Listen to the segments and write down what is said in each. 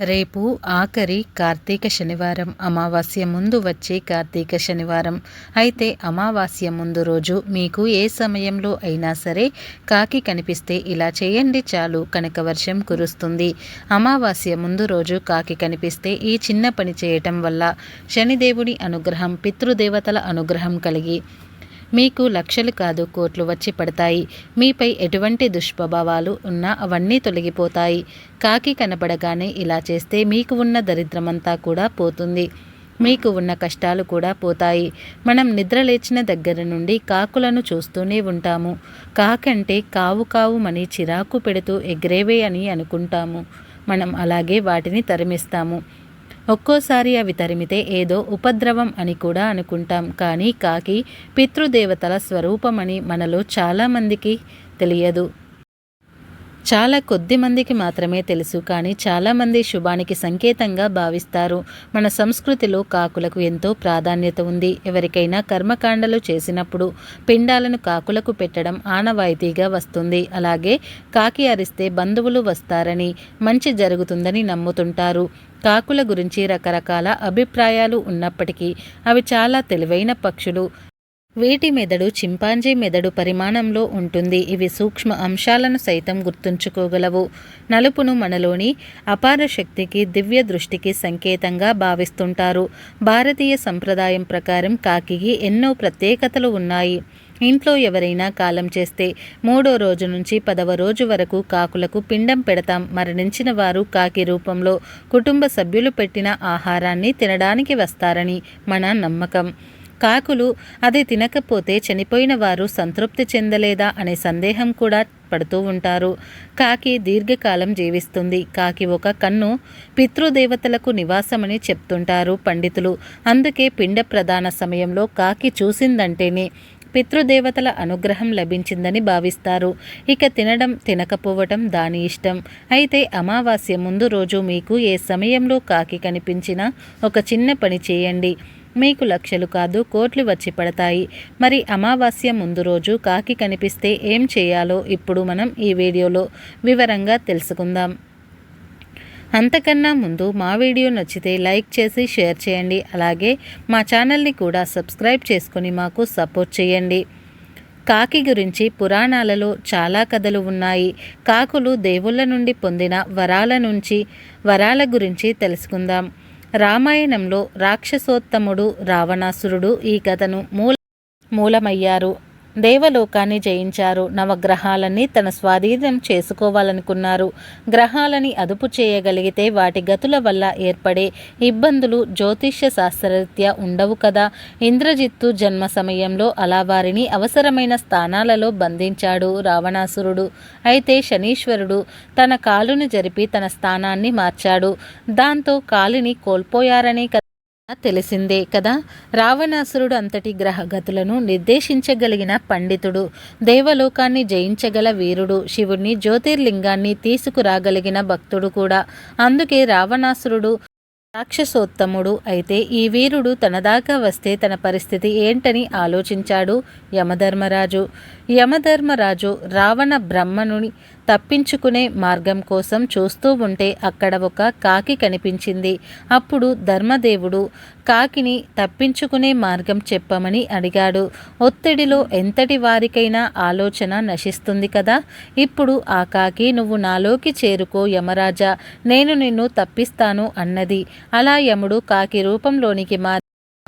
రేపు ఆఖరి కార్తీక శనివారం అమావాస్య ముందు వచ్చే కార్తీక శనివారం. అయితే అమావాస్య ముందు రోజు మీకు ఏ సమయంలో అయినా సరే కాకి కనిపిస్తే ఇలా చేయండి చాలు కనక వర్షం కురుస్తుంది. అమావాస్య ముందు రోజు కాకి కనిపిస్తే ఈ చిన్న పని చేయటం వల్ల శనిదేవుడి అనుగ్రహం పితృదేవతల అనుగ్రహం కలిగి మీకు లక్షలు కాదు కోట్లు వచ్చి పడతాయి. మీపై ఎటువంటి దుష్ప్రభావాలు ఉన్నా అవన్నీ తొలగిపోతాయి. కాకి కనబడగానే ఇలా చేస్తే మీకు ఉన్న దరిద్రమంతా కూడా పోతుంది. మీకు ఉన్న కష్టాలు కూడా పోతాయి. మనం నిద్ర లేచిన దగ్గర నుండి కాకులను చూస్తూనే ఉంటాము. కాకంటే కావు కావుమని చిరాకు పెడుతూ ఎగ్రేవే అని అనుకుంటాము. మనం అలాగే వాటిని తరిమిస్తాము. ఒక్కోసారి అవి తరిమితే ఏదో ఉపద్రవం అని కూడా అనుకుంటాం. కానీ కాకి పితృదేవతల స్వరూపమని మనలో చాలామందికి తెలియదు. చాలా కొద్ది మందికి మాత్రమే తెలుసు. కానీ చాలామంది శుభానికి సంకేతంగా భావిస్తారు. మన సంస్కృతిలో కాకులకు ఎంతో ప్రాధాన్యత ఉంది. ఎవరికైనా కర్మకాండలు చేసినప్పుడు పిండాలను కాకులకు పెట్టడం ఆనవాయితీగా వస్తుంది. అలాగే కాకి అరిస్తే బంధువులు వస్తారని మంచి జరుగుతుందని నమ్ముతుంటారు. కాకుల గురించి రకరకాల అభిప్రాయాలు ఉన్నప్పటికీ అవి చాలా తెలివైన పక్షులు. వీటి మెదడు చింపాంజీ మెదడు పరిమాణంలో ఉంటుంది. ఇవి సూక్ష్మ అంశాలను సైతం గుర్తుంచుకోగలవు. నలుపును మనలోని అపార శక్తికి దివ్య దృష్టికి సంకేతంగా భావిస్తుంటారు. భారతీయ సంప్రదాయం ప్రకారం కాకికి ఎన్నో ప్రత్యేకతలు ఉన్నాయి. ఇంట్లో ఎవరైనా కాలం చేస్తే మూడో రోజు నుంచి పదవ రోజు వరకు కాకులకు పిండం పెడతాం. మరణించిన వారు కాకి రూపంలో కుటుంబ సభ్యులు పెట్టిన ఆహారాన్ని తినడానికి వస్తారని మన నమ్మకం. కాకులు అది తినకపోతే చనిపోయిన వారు సంతృప్తి చెందలేదా అనే సందేహం కూడా పడుతూ ఉంటారు. కాకి దీర్ఘకాలం జీవిస్తుంది. కాకి ఒక కన్ను పితృదేవతలకు నివాసమని చెప్తుంటారు పండితులు. అందుకే పిండ ప్రధాన సమయంలో కాకి చూసిందంటేనే పితృదేవతల అనుగ్రహం లభించిందని భావిస్తారు. ఇక తినడం తినకపోవటం దాని ఇష్టం. అయితే అమావాస్య ముందు రోజు మీకు ఏ సమయంలో కాకి కనిపించినా ఒక చిన్న పని చేయండి. మీకు లక్షలు కాదు కోట్లు వచ్చి పడతాయి. మరి అమావాస్య ముందు రోజు కాకి కనిపిస్తే ఏం చేయాలో ఇప్పుడు మనం ఈ వీడియోలో వివరంగా తెలుసుకుందాం. అంతకన్నా ముందు మా వీడియో నచ్చితే లైక్ చేసి షేర్ చేయండి. అలాగే మా ఛానల్ని కూడా సబ్స్క్రైబ్ చేసుకొని మాకు సపోర్ట్ చేయండి. కాకి గురించి పురాణాలలో చాలా కథలు ఉన్నాయి. కాకులు దేవుళ్ళ నుండి పొందిన వరాల నుంచి వరాల గురించి తెలుసుకుందాం. రామాయణంలో రాక్షసోత్తముడు రావణాసురుడు ఈ కథను మూల మూలమయ్యారు. దేవలోకాన్ని జయించారు. నవగ్రహాలన్నీ తన స్వాధీనం చేసుకోవాలనుకున్నారు. గ్రహాలని అదుపు చేయగలిగితే వాటి గతుల వల్ల ఏర్పడే ఇబ్బందులు జ్యోతిష్య శాస్త్రరీత్యా ఉండవు కదా. ఇంద్రజిత్తు జన్మ సమయంలో అలా వారిని అవసరమైన స్థానాలలో బంధించాడు రావణాసురుడు. అయితే శనీశ్వరుడు తన కాలుని జరిపి తన స్థానాన్ని మార్చాడు. దాంతో కాలిని కోల్పోయారనే తెలిసిందే కదా. రావణాసురుడు అంతటి గ్రహగతులను నిర్దేశించగలిగిన పండితుడు దేవలోకాన్ని జయించగల వీరుడు శివుణ్ణి జ్యోతిర్లింగాన్ని తీసుకురాగలిగిన భక్తుడు కూడా. అందుకే రావణాసురుడు రాక్షసోత్తముడు అయితే ఈ వీరుడు తన దాకా వస్తే తన పరిస్థితి ఏంటని ఆలోచించాడు యమధర్మరాజు. యమధర్మరాజు రావణ బ్రహ్మనుని తప్పించుకునే మార్గం కోసం చూస్తూ ఉంటే అక్కడ ఒక కాకి కనిపించింది. అప్పుడు ధర్మదేవుడు కాకిని తప్పించుకునే మార్గం చెప్పమని అడిగాడు. ఒత్తిడిలో ఎంతటి వారికైనా ఆలోచన నశిస్తుంది కదా. ఇప్పుడు ఆ కాకి నువ్వు నాలోకి చేరుకో యమరాజా. నేను నిన్ను తప్పిస్తాను అన్నది. అలా యముడు కాకి రూపంలోనికి మారి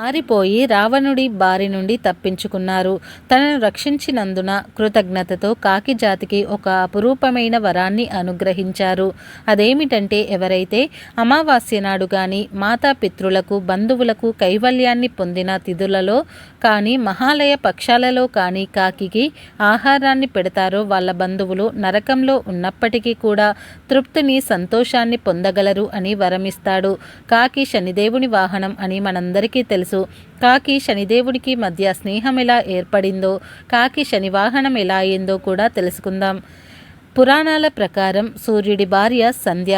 మారిపోయి రావణుడి బారి నుండి తప్పించుకున్నారు. తనను రక్షించినందున కృతజ్ఞతతో కాకి జాతికి ఒక అపురూపమైన వరాన్ని అనుగ్రహించారు. అదేమిటంటే ఎవరైతే అమావాస్య నాడు కానీ మాతాపితృలకు బంధువులకు కైవల్యాన్ని పొందిన తిథులలో కానీ మహాలయ పక్షాలలో కానీ కాకి ఆహారాన్ని పెడతారో వాళ్ళ బంధువులు నరకంలో ఉన్నప్పటికీ కూడా తృప్తిని సంతోషాన్ని పొందగలరు అని వరమిస్తాడు. కాకి శనిదేవుని వాహనం అని మనందరికీ తెలుసు. కాకి శనిదేవుడికి మధ్య స్నేహం ఎలా ఏర్పడిందో కాకి శనివాహనం ఎలా అయిందో కూడా తెలుసుకుందాం. పురాణాల ప్రకారం సూర్యుడి భార్య సంధ్య.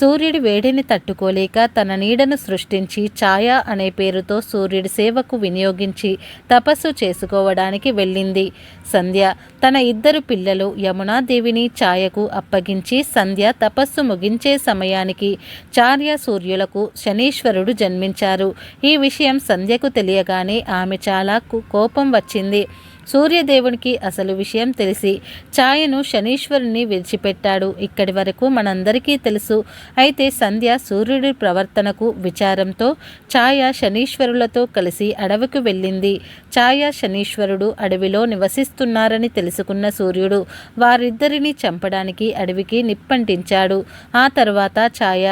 సూర్యుడి వేడిని తట్టుకోలేక తన నీడను సృష్టించి ఛాయ అనే పేరుతో సూర్యుడి సేవకు వినియోగించి తపస్సు చేసుకోవడానికి వెళ్ళింది. సంధ్య తన ఇద్దరు పిల్లలు యమునాదేవిని ఛాయకు అప్పగించి సంధ్య తపస్సు ముగించే సమయానికి చార్య సూర్యులకు శనీశ్వరుడు జన్మించారు. ఈ విషయం సంధ్యకు తెలియగానే ఆమె చాలా కోపం వచ్చింది. సూర్యదేవునికి అసలు విషయం తెలిసి ఛాయను శనీశ్వరుని విడిచిపెట్టాడు. ఇక్కడి వరకు మనందరికీ తెలుసు. అయితే సంధ్య సూర్యుడి ప్రవర్తనకు విచారంతో ఛాయ శనీశ్వరులతో కలిసి అడవికి వెళ్ళింది. ఛాయ శనీశ్వరుడు అడవిలో నివసిస్తున్నారని తెలుసుకున్న సూర్యుడు వారిద్దరిని చంపడానికి అడవికి నిప్పంటించాడు. ఆ తర్వాత ఛాయ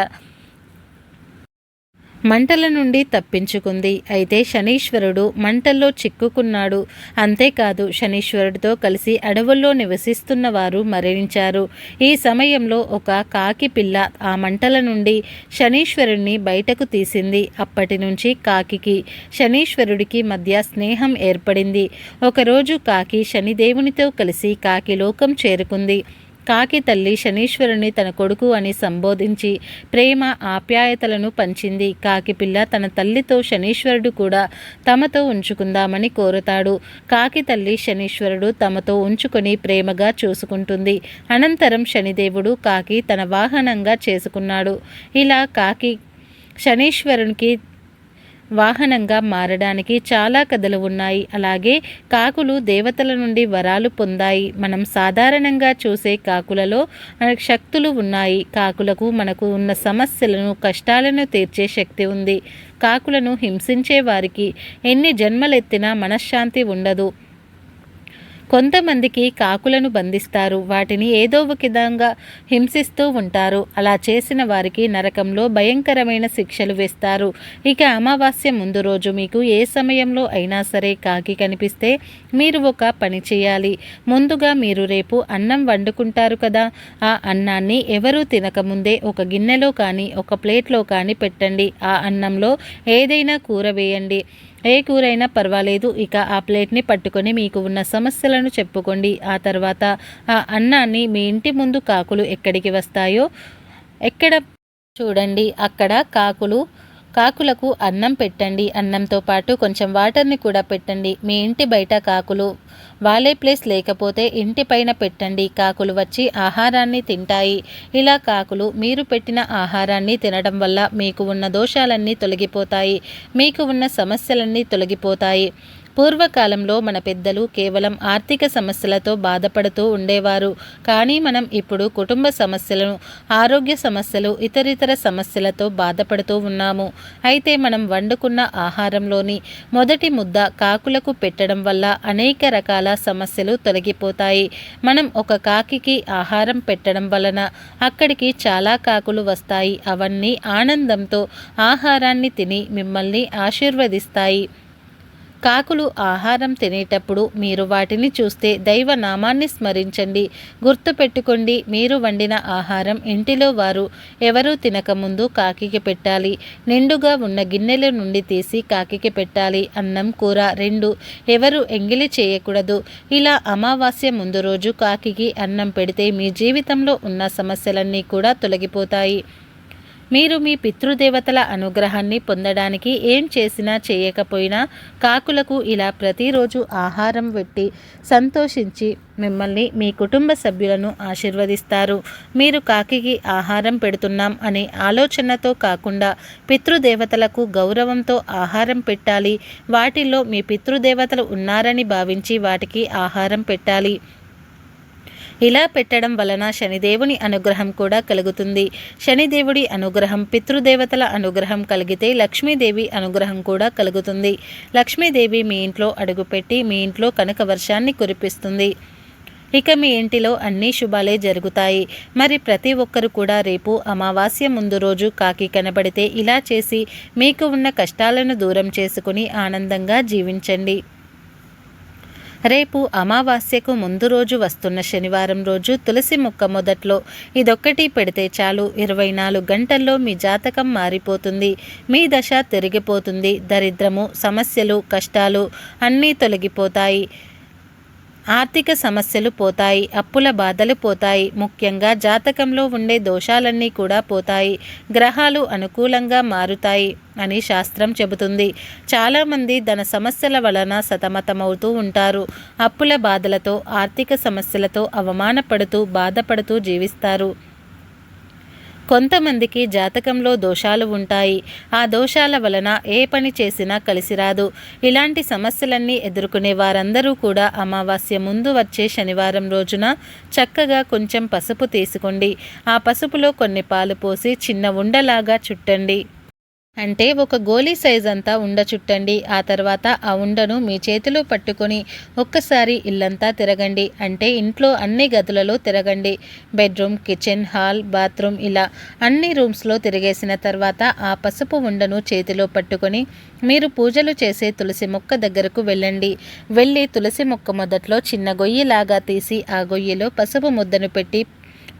మంటల నుండి తప్పించుకుంది. అయితే శనీశ్వరుడు మంటల్లో చిక్కుకున్నాడు. అంతేకాదు శనీశ్వరుడితో కలిసి అడవుల్లో నివసిస్తున్న వారు మరణించారు. ఈ సమయంలో ఒక కాకి పిల్ల ఆ మంటల నుండి శనీశ్వరుణ్ణి బయటకు తీసింది. అప్పటి నుంచి కాకికి శనీశ్వరుడికి మధ్య స్నేహం ఏర్పడింది. ఒకరోజు కాకి శనిదేవునితో కలిసి కాకి లోకం చేరుకుంది. కాకి తల్లి శనీశ్వరుని తన కొడుకు అని సంబోధించి ప్రేమ ఆప్యాయతలను పంచింది. కాకి పిల్ల తన తల్లితో శనీశ్వరుడు కూడా తమతో ఉంచుకుందామని కోరుతాడు. కాకి తల్లి శనీశ్వరుడు తమతో ఉంచుకొని ప్రేమగా చూసుకుంటుంది. అనంతరం శనిదేవుడు కాకి తన వాహనంగా చేసుకున్నాడు. ఇలా కాకి శనీశ్వరునికి వాహనంగా మారడానికి చాలా కథలు ఉన్నాయి. అలాగే కాకులు దేవతల నుండి వరాలు పొందాయి. మనం సాధారణంగా చూసే కాకులలో శక్తులు ఉన్నాయి. కాకులకు మనకు ఉన్న సమస్యలను కష్టాలను తీర్చే శక్తి ఉంది. కాకులను హింసించే వారికి ఎన్ని జన్మలెత్తినా మనశ్శాంతి ఉండదు. కొంతమందికి కాకులను బంధిస్తారు. వాటిని ఏదో ఒక విధంగా హింసిస్తూ ఉంటారు. అలా చేసిన వారికి నరకంలో భయంకరమైన శిక్షలు వేస్తారు. ఇక అమావాస్య ముందు రోజు మీకు ఏ సమయంలో అయినా సరే కాకి కనిపిస్తే మీరు ఒక పని చేయాలి. ముందుగా మీరు రేపు అన్నం వండుకుంటారు కదా. ఆ అన్నాన్ని ఎవరూ తినకముందే ఒక గిన్నెలో కానీ ఒక ప్లేట్లో కానీ పెట్టండి. ఆ అన్నంలో ఏదైనా కూర వేయండి. ఏ కూరైనా పర్వాలేదు. ఇక ఆ ప్లేట్ని పట్టుకొని మీకు ఉన్న సమస్యలను చెప్పుకోండి. ఆ తర్వాత ఆ అన్నాన్ని మీ ఇంటి ముందు కాకులు ఎక్కడికి వస్తాయో ఎక్కడ చూడండి. అక్కడ కాకులు కాకులకు అన్నం పెట్టండి. అన్నంతో పాటు కొంచెం వాటర్ని కూడా పెట్టండి. మీ ఇంటి బయట కాకులు వాలే ప్లేస్ లేకపోతే ఇంటి పైన పెట్టండి. కాకులు వచ్చి ఆహారాన్ని తింటాయి. ఇలా కాకులు మీరు పెట్టిన ఆహారాన్ని తినడం వల్ల మీకు ఉన్న దోషాలన్నీ తొలగిపోతాయి. మీకు ఉన్న సమస్యలన్నీ తొలగిపోతాయి. పూర్వకాలంలో మన పెద్దలు కేవలం ఆర్థిక సమస్యలతో బాధపడుతూ ఉండేవారు. కానీ మనం ఇప్పుడు కుటుంబ సమస్యలను ఆరోగ్య సమస్యలు ఇతరితర సమస్యలతో బాధపడుతూ ఉన్నాము. అయితే మనం వండుకున్న ఆహారంలోని మొదటి ముద్ద కాకులకు పెట్టడం వల్ల అనేక రకాల సమస్యలు తొలగిపోతాయి. మనం ఒక కాకికి ఆహారం పెట్టడం వలన అక్కడికి చాలా కాకులు వస్తాయి. అవన్నీ ఆనందంతో ఆహారాన్ని తిని మిమ్మల్ని ఆశీర్వదిస్తాయి. కాకులు ఆహారం తినేటప్పుడు మీరు వాటిని చూస్తే దైవ నామాన్ని స్మరించండి. గుర్తుపెట్టుకోండి మీరు వండిన ఆహారం ఇంటిలో వారు ఎవరూ తినకముందు కాకికి పెట్టాలి. నిండుగా ఉన్న గిన్నెల నుండి తీసి కాకికి పెట్టాలి. అన్నం కూర రెండు ఎవరు ఎంగిలి చేయకూడదు. ఇలా అమావాస్య ముందు రోజు కాకికి అన్నం పెడితే మీ జీవితంలో ఉన్న సమస్యలన్నీ కూడా తొలగిపోతాయి. మీరు మీ పితృదేవతల అనుగ్రహాన్ని పొందడానికి ఏం చేసినా చేయకపోయినా కాకులకు ఇలా ప్రతిరోజు ఆహారం పెట్టి సంతోషించి మిమ్మల్ని మీ కుటుంబ సభ్యులను ఆశీర్వదిస్తారు. మీరు కాకికి ఆహారం పెడుతున్నాం అనే ఆలోచనతో కాకుండా పితృదేవతలకు గౌరవంతో ఆహారం పెట్టాలి. వాటిల్లో మీ పితృదేవతలు ఉన్నారని భావించి వాటికి ఆహారం పెట్టాలి. ఇలా పెట్టడం వలన శనిదేవుని అనుగ్రహం కూడా కలుగుతుంది. శనిదేవుడి అనుగ్రహం పితృదేవతల అనుగ్రహం కలిగితే లక్ష్మీదేవి అనుగ్రహం కూడా కలుగుతుంది. లక్ష్మీదేవి మీ ఇంట్లో అడుగుపెట్టి మీ ఇంట్లో కనక వర్షాన్ని కురిపిస్తుంది. ఇక మీ ఇంటిలో అన్ని శుభాలే జరుగుతాయి. మరి ప్రతి ఒక్కరు కూడా రేపు అమావాస్య ముందు రోజు కాకి కనబడితే ఇలా చేసి మీకు ఉన్న కష్టాలను దూరం చేసుకుని ఆనందంగా జీవించండి. రేపు అమావాస్యకు ముందు రోజు వస్తున్న శనివారం రోజు తులసి మొక్క మొదట్లో. ఇదొక్కటి పెడితే చాలు. ఇరవై నాలుగు గంటల్లో మీ జాతకం మారిపోతుంది. మీ దశ తిరిగిపోతుంది. దరిద్రము సమస్యలు కష్టాలు అన్నీ తొలగిపోతాయి. ఆర్థిక సమస్యలు పోతాయి అప్పుల బాధలు పోతాయి. ముఖ్యంగా జాతకంలో ఉండే దోషాలన్నీ కూడా పోతాయి. గ్రహాలు అనుకూలంగా మారుతాయి అని శాస్త్రం చెబుతుంది. చాలామంది ధన సమస్యల వలన సతమతమవుతూ ఉంటారు. అప్పుల బాధలతో ఆర్థిక సమస్యలతో అవమానపడుతూ బాధపడుతూ జీవిస్తారు. కొంతమందికి జాతకంలో దోషాలు ఉంటాయి. ఆ దోషాల వలన ఏ పని చేసినా కలిసి రాదు ఇలాంటి సమస్యలన్నీ ఎదుర్కొనే వారందరూ కూడా అమావాస్య ముందు వచ్చే శనివారం రోజున చక్కగా కొంచెం పసుపు తీసుకోండి. ఆ పసుపులో కొన్ని పాలు పోసి చిన్న ఉండలాగా చుట్టండి. అంటే ఒక గోలీ సైజ్ అంతా ఉండ చుట్టండి ఆ తర్వాత ఆ ఉండను మీ చేతిలో పట్టుకొని ఒక్కసారి ఇల్లంతా తిరగండి. అంటే ఇంట్లో అన్ని గదులలో తిరగండి. బెడ్రూమ్ కిచెన్ హాల్ బాత్రూమ్ ఇలా అన్ని రూమ్స్లో తిరిగేసిన తర్వాత ఆ పసుపు ఉండను చేతిలో పట్టుకొని మీరు పూజలు చేసే తులసి మొక్క దగ్గరకు వెళ్ళండి. వెళ్ళి తులసి మొక్క మొదట్లో చిన్న గొయ్యిలాగా తీసి ఆ గొయ్యిలో పసుపు ముద్దను పెట్టి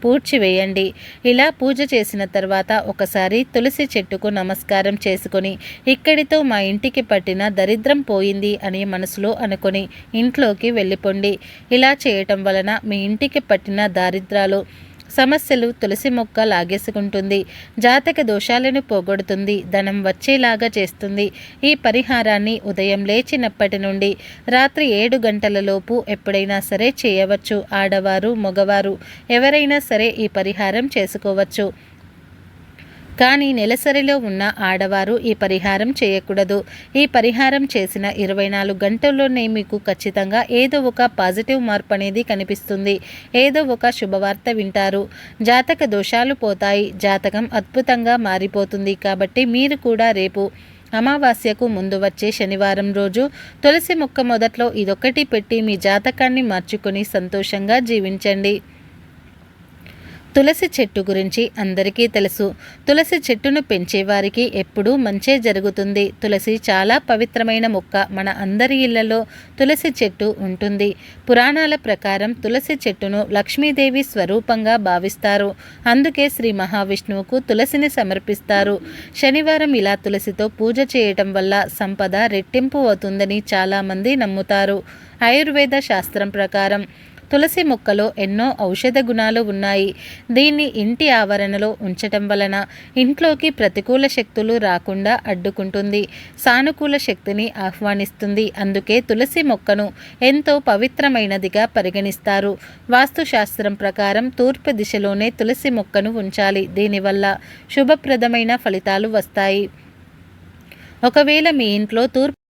పూడ్చివేయండి. ఇలా పూజ చేసిన తర్వాత ఒకసారి తులసి చెట్టుకు నమస్కారం చేసుకొని ఇక్కడితో మా ఇంటికి పట్టిన దరిద్రం పోయింది అని మనసులో అనుకొని ఇంట్లోకి వెళ్ళిపోండి. ఇలా చేయటం వలన మీ ఇంటికి పట్టిన దారిద్రాలు సమస్యలు తులసి మొక్క లాగేసుకుంటుంది. జాతక దోషాలను పోగొడుతుంది. ధనం వచ్చేలాగా చేస్తుంది. ఈ పరిహారాన్ని ఉదయం లేచినప్పటి నుండి రాత్రి ఏడు గంటలలోపు ఎప్పుడైనా సరే చేయవచ్చు. ఆడవారు మగవారు ఎవరైనా సరే ఈ పరిహారం చేసుకోవచ్చు. కానీ నెలసరిలో ఉన్న ఆడవారు ఈ పరిహారం చేయకూడదు. ఈ పరిహారం చేసిన ఇరవై నాలుగు గంటల్లోనే మీకు ఖచ్చితంగా ఏదో ఒక పాజిటివ్ మార్పు అనేది కనిపిస్తుంది. ఏదో ఒక శుభవార్త వింటారు. జాతక దోషాలు పోతాయి. జాతకం అద్భుతంగా మారిపోతుంది కాబట్టి మీరు కూడా రేపు అమావాస్యకు ముందు వచ్చే శనివారం రోజు తులసి మొక్క మొదట్లో ఇదొకటి పెట్టి మీ జాతకాన్ని మార్చుకొని సంతోషంగా జీవించండి. తులసి చెట్టు గురించి అందరికీ తెలుసు. తులసి చెట్టును పెంచేవారికి ఎప్పుడూ మంచే జరుగుతుంది. తులసి చాలా పవిత్రమైన మొక్క. మన అందరి ఇళ్ళలో తులసి చెట్టు ఉంటుంది. పురాణాల ప్రకారం తులసి చెట్టును లక్ష్మీదేవి స్వరూపంగా భావిస్తారు. అందుకే శ్రీ మహావిష్ణువుకు తులసిని సమర్పిస్తారు. శనివారం ఇలా తులసితో పూజ చేయటం వల్ల సంపద రెట్టింపు అవుతుందని చాలామంది నమ్ముతారు. ఆయుర్వేద శాస్త్రం ప్రకారం తులసి మొక్కలో ఎన్నో ఔషధ గుణాలు ఉన్నాయి. దీన్ని ఇంటి ఆవరణలో ఉంచటం వలన ఇంట్లోకి ప్రతికూల శక్తులు రాకుండా అడ్డుకుంటుంది. సానుకూల శక్తిని ఆహ్వానిస్తుంది. అందుకే తులసి మొక్కను ఎంతో పవిత్రమైనదిగా పరిగణిస్తారు. వాస్తుశాస్త్రం ప్రకారం తూర్పు దిశలోనే తులసి మొక్కను ఉంచాలి. దీనివల్ల శుభప్రదమైన ఫలితాలు వస్తాయి. ఒకవేళ మీ ఇంట్లో తూర్పు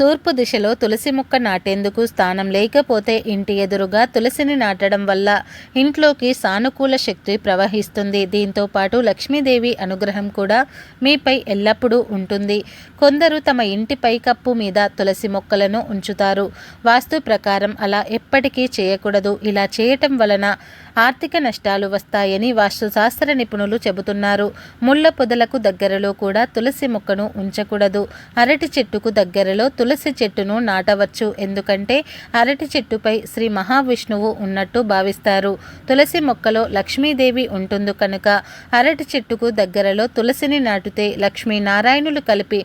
తూర్పు దిశలో తులసి మొక్క నాటేందుకు స్థానం లేకపోతే ఇంటి ఎదురుగా తులసిని నాటడం వల్ల ఇంట్లోకి సానుకూల శక్తి ప్రవహిస్తుంది. దీంతో పాటు లక్ష్మీదేవి అనుగ్రహం కూడా మీపై ఎల్లప్పుడూ ఉంటుంది. కొందరు తమ ఇంటి పైకప్పు మీద తులసి మొక్కలను ఉంచుతారు. వాస్తు ప్రకారం అలా ఎప్పటికీ చేయకూడదు. ఇలా చేయటం వలన ఆర్థిక నష్టాలు వస్తాయని వాస్తుశాస్త్ర నిపుణులు చెబుతున్నారు. ముళ్ళ పొదలకు దగ్గరలో కూడా తులసి మొక్కను ఉంచకూడదు. అరటి చెట్టుకు దగ్గరలో తులసి చెట్టును నాటవచ్చు. ఎందుకంటే అరటి చెట్టుపై శ్రీ మహావిష్ణువు ఉన్నట్టు భావిస్తారు. తులసి మొక్కలో లక్ష్మీదేవి ఉంటుంది కనుక అరటి చెట్టుకు దగ్గరలో తులసిని నాటితే లక్ష్మీనారాయణులు కలిపి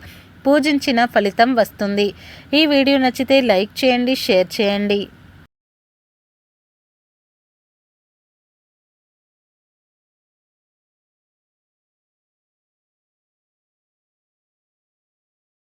పూజించిన ఫలితం వస్తుంది. ఈ వీడియో నచ్చితే లైక్ చేయండి షేర్ చేయండి.